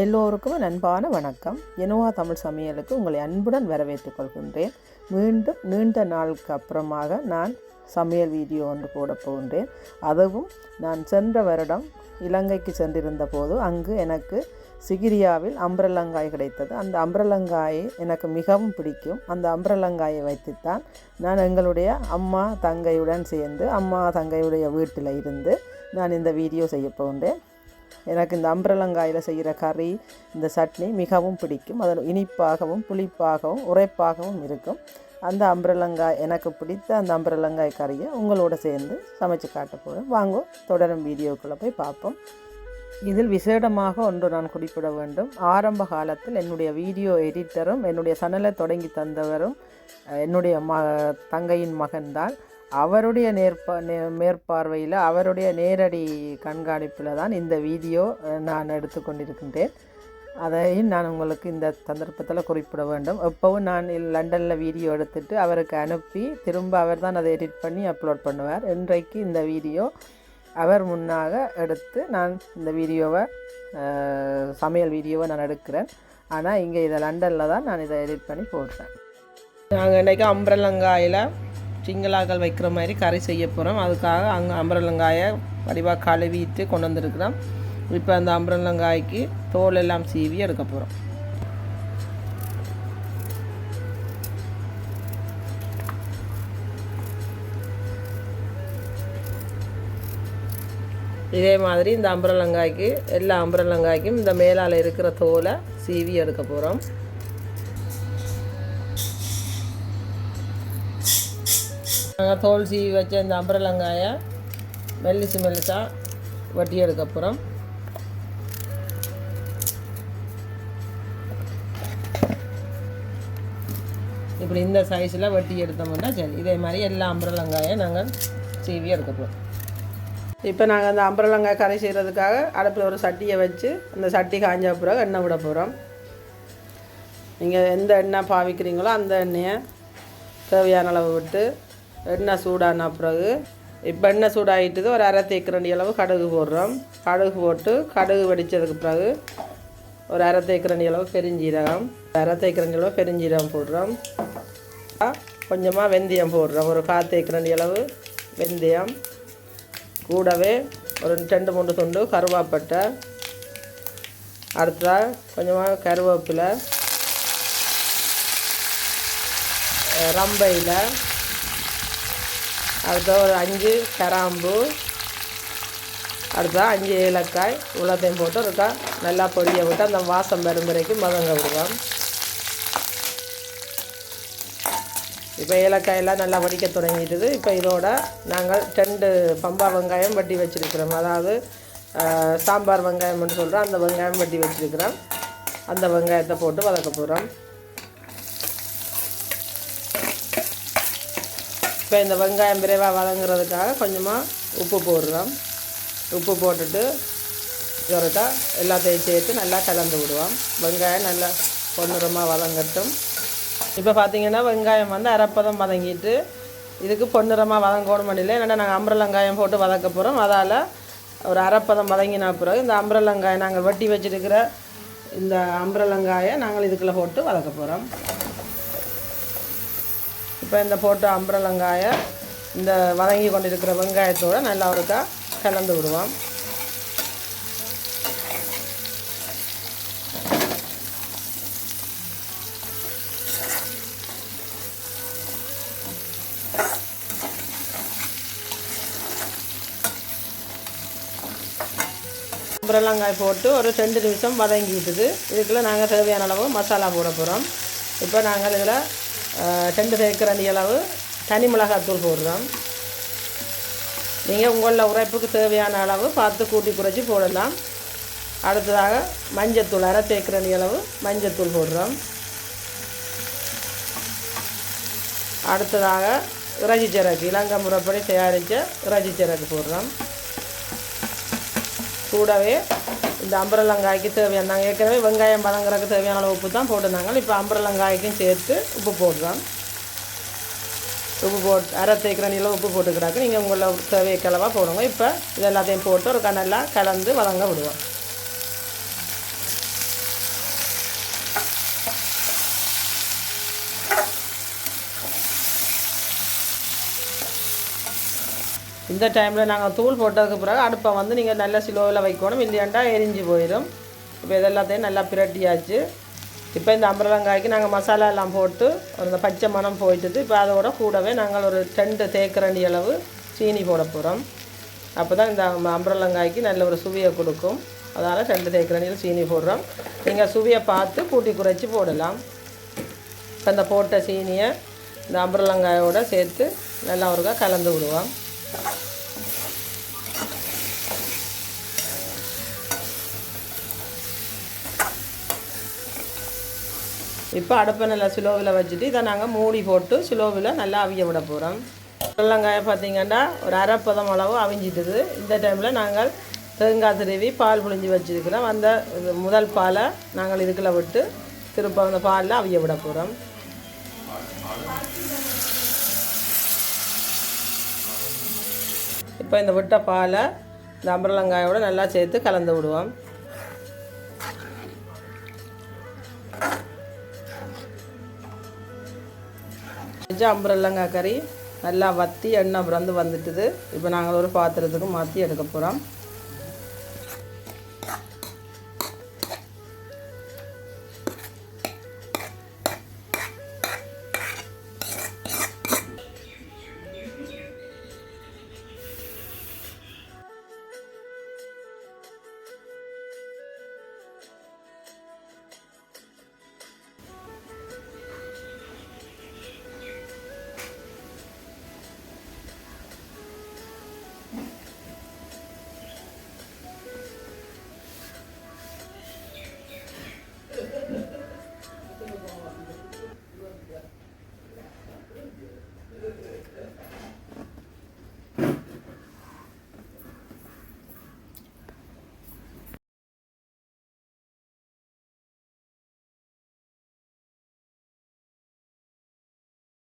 எல்லோருக்கும் அன்பான வணக்கம். எனவா தமிழ் சமையலுக்கு உங்களை அன்புடன் வரவேற்றுக் கொள்கின்றேன். மீண்டும் நீண்ட நாளுக்கு அப்புறமாக நான் சமையல் வீடியோ ஒன்று போட போகின்றேன். அதுவும் நான் சென்ற வருடம் இலங்கைக்கு சென்றிருந்த போது அங்கு எனக்கு சிகிரியாவில் அம்பரலங்காய் கிடைத்தது. அந்த அம்பரலங்காயை எனக்கு மிகவும் பிடிக்கும். அந்த அம்பரலங்காயை வைத்துத்தான் நான் எங்களுடைய அம்மா தங்கையுடன் சேர்ந்து அம்மா தங்கையுடைய வீட்டில் இருந்து நான் இந்த வீடியோ செய்ய போகின்றேன். எனக்கு இந்த அம்பரலங்காயில் செய்கிற கறி இந்த சட்னி மிகவும் பிடிக்கும். அதில் இனிப்பாகவும் புளிப்பாகவும் உரைப்பாகவும் இருக்கும். அந்த அம்பரலங்காய் எனக்கு பிடித்த அந்த அம்பரலங்காய் கறியை உங்களோட சேர்ந்து சமைச்சு காட்ட போகிறேன் வாங்க தொடரும் வீடியோக்குள்ளே போய் பார்ப்போம். இதில் விசேடமாக ஒன்று நான் குறிப்பிட வேண்டும். ஆரம்ப காலத்தில் என்னுடைய வீடியோ எடிட்டரும் என்னுடைய சனலை தொடங்கி தந்தவரும் என்னுடைய ம தங்கையின் மகன்தான். அவருடைய நேர்பா நே மேற்பார்வையில் அவருடைய நேரடி கண்காணிப்பில் தான் இந்த வீடியோ நான் எடுத்துக்கொண்டிருக்கின்றேன். அதையும் நான் உங்களுக்கு இந்த சந்தர்ப்பத்தில் குறிப்பிட வேண்டும். எப்போவும் நான் லண்டனில் வீடியோ எடுத்துட்டு அவருக்கு அனுப்பி திரும்ப அவர் தான் அதை எடிட் பண்ணி அப்லோட் பண்ணுவார். இன்றைக்கு இந்த வீடியோ அவர் முன்னாக எடுத்து நான் இந்த வீடியோவை சமையல் வீடியோவை நான் எடுக்கிறேன். ஆனால் இங்கே இதை லண்டனில் தான் நான் இதை எடிட் பண்ணி போடுறேன். நாங்கள் இன்றைக்கி அம்பரலங்காயில் சிங்களாக்கள் வைக்கிற மாதிரி கறி செய்ய போகிறோம் அதுக்காக அங்கே அம்பரலங்காயை வடிவாக கழுவிட்டு கொண்டு வந்திருக்கிறோம். இப்போ அந்த அம்பரலங்காய்க்கு தோல் எல்லாம் சீவி எடுக்க போகிறோம் இதே மாதிரி இந்த அம்பரலங்காய்க்கு எல்லா அம்பரலங்காய்க்கும் இந்த மேலால் இருக்கிற தோலை சீவி எடுக்க போகிறோம் நாங்கள் தோல் சீவி வச்ச இந்த அம்பரலங்காயை மெல்லிசு மெல்லிசாக வட்டி எடுக்க போகிறோம் இப்படி இந்த சைஸில் வெட்டி எடுத்தோம்னா சரி. இதே மாதிரி எல்லா அம்பரலங்காயை நாங்கள் சீவி எடுக்கப்போம் இப்போ நாங்கள் அந்த அம்பரலங்காய் கறி செய்கிறதுக்காக அடுப்பில் ஒரு சட்டியை வச்சு அந்த சட்டி காஞ்ச பிறகு எண்ணெய் விட போகிறோம் நீங்கள் எந்த எண்ணெய் பாவிக்கிறீங்களோ அந்த எண்ணெயை தேவையான அளவு விட்டு எண்ணெய் சூடான பிறகு இப்போ எண்ணெய் சூடாகிட்டது ஒரு அரை தேக்கரண்டி அளவு கடுகு போடுறோம். கடுகு போட்டு கடுகு வெடித்ததுக்கு பிறகு ஒரு அரை தேக்கரண்டி அளவு பெருஞ்சீரகம் அரை தேக்கரண்டி அளவு பெருஞ்சீரகம் போடுறோம். கொஞ்சமாக வெந்தயம் போடுறோம். ஒரு கால் தேக்கரண்டி அளவு வெந்தயம். கூடவே ஒரு ரெண்டு மூணு துண்டு கருவாப்பட்டை. அடுத்ததாக கொஞ்சமாக கருவேப்பிலை ரம்பையில் அடுத்த ஒரு அஞ்சு கிராம்பு. அடுத்தா அஞ்சு ஏலக்காய் இவ்வளோத்தையும் போட்டு இருக்கா நல்லா பொடியை விட்டு அந்த வாசம் வரும் வரைக்கும் மதங்க விடுவோம். இப்போ ஏலக்காயெல்லாம் நல்லா வடிக்க தொடங்கிட்டுது. இப்போ இதோட நாங்கள் ரெண்டு பம்பா வெங்காயம் வட்டி வச்சுருக்கிறோம். அதாவது சாம்பார் வெங்காயம்னு சொல்கிறோம் அந்த வெங்காயம் வட்டி வச்சுருக்கிறோம். அந்த வெங்காயத்தை போட்டு வதக்க போகிறோம் இப்போ இந்த வெங்காயம் விரைவாக வதங்குறதுக்காக கொஞ்சமாக உப்பு போடுறோம். உப்பு போட்டுட்டு ஜொரட்டா எல்லாத்தையும் சேர்த்து நல்லா கலந்து விடுவோம். வெங்காயம் நல்லா பொன்னிறமாக வதங்கட்டும். இப்போ பார்த்தீங்கன்னா வெங்காயம் வந்து அரைப்பதம் வதங்கிட்டு இதுக்கு பொன்னிறமாக வதங்கணும் இல்லை ஏன்னா நாங்கள் அம்பரலங்காயம் போட்டு வதக்க போகிறோம் அதால் ஒரு அரைப்பதம் வதங்கினா பிறகு இந்த அம்பரலங்காயம் நாங்கள் வெட்டி வச்சிருக்கிற இந்த அம்பரலங்காயை நாங்கள் இதுக்குள்ளே போட்டு வதக்க போகிறோம் இப்போ இந்த போட்ட அம்பரலங்காயை இந்த வதங்கி கொண்டிருக்கிற வெங்காயத்தோடு நல்லா ஒருக்கா கலந்து விடுவோம். அம்பரலங்காய் போட்டு ஒரு ரெண்டு நிமிஷம் வதங்கி விட்டுது நாங்கள் தேவையான அளவு மசாலா போட போகிறோம் இப்போ நாங்கள் இதில் ரெண்டு தேக்கரண்டி அளவு தனி மிளகாத்தூள் போடுறோம். நீங்கள் உங்களில் உரைப்புக்கு தேவையான அளவு பார்த்து கூட்டி குறைச்சி போடலாம். அடுத்ததாக மஞ்சத்தூள் அரை தேக்கரண்டி அளவு மஞ்சத்தூள் போடுறோம். அடுத்ததாக இறைச்சி சிறகு இலங்கை முறைப்படி தயாரித்த இறைச்சி சிறகு போடுறோம். கூடவே இந்த அம்பரலங்காய்க்கு தேவையான நாங்கள் ஏற்கனவே வெங்காயம் வதங்குறதுக்கு தேவையான அளவு உப்பு தான் போட்டிருந்தாங்க. இப்போ அம்பரலங்காய்க்கும் சேர்த்து உப்பு போடுறோம் உப்பு போட்டு அரை தேக்கரண்டியில் உப்பு போட்டுக்கிறாக்கு நீங்கள் உங்களை தேவையை கிளவாக போடுங்க. இப்போ இது எல்லாத்தையும் போட்டு ஒரு நல்லா கலந்து வதங்க விடுவோம். இந்த டைமில் நாங்கள் தூள் போட்டதுக்கு பிறகு அடுப்பை வந்து நீங்கள் நல்ல சிலோவில் வைக்கணும். இல்லையாண்டா எரிஞ்சு போயிடும் இப்போ இதெல்லாத்தையும் நல்லா பிரட்டியாச்சு. இப்போ இந்த அம்பரலங்காய்க்கு நாங்கள் மசாலா எல்லாம் போட்டு ஒரு இந்த பச்சை மணம் போயிட்டுது. இப்போ அதோட கூடவே நாங்கள் ஒரு ரெண்டு தேக்கரண்டி அளவு சீனி போட போகிறோம் அப்போ தான் இந்த அம்பரலங்காய்க்கு நல்ல ஒரு சுவையை கொடுக்கும். அதனால் ரெண்டு தேக்கரண்டியில் சீனி போடுறோம். நீங்கள் சுவையை பார்த்து கூட்டி குறைச்சி போடலாம். இப்போ இந்த போட்ட சீனியை இந்த அம்பரலங்காயோட சேர்த்து நல்லா ஒருக்கா கலந்து விடுவோம். இப்போ அடுப்பை நல்லா சிலோவில் வச்சுட்டு இதை நாங்கள் மூடி போட்டு சிலோவில் நல்லா அவிய விட போகிறோம். புடலங்காயை பார்த்தீங்கன்னா ஒரு அரைப்பதம் அளவு அவிஞ்சிட்டுது. இந்த டைமில் நாங்கள் தேங்காய் திருவி பால் புழிஞ்சு வச்சுருக்கிறோம். அந்த முதல் பாலை நாங்கள் இதுக்குள்ள விட்டு திரும்ப அந்த பாலில் அவிய விட போகிறோம். இப்போ இந்த விட்ட பாலை இந்த அம்பரலங்காயோடு நல்லா சேர்த்து கலந்து விடுவோம். வச்ச அம்பரல்லங்காய் கறி நல்லா வத்தி எண்ணெய் பிறந்து வந்துட்டுது. இப்போ நாங்கள் ஒரு பாத்திரத்துக்கு மாற்றி எடுக்க போகிறோம்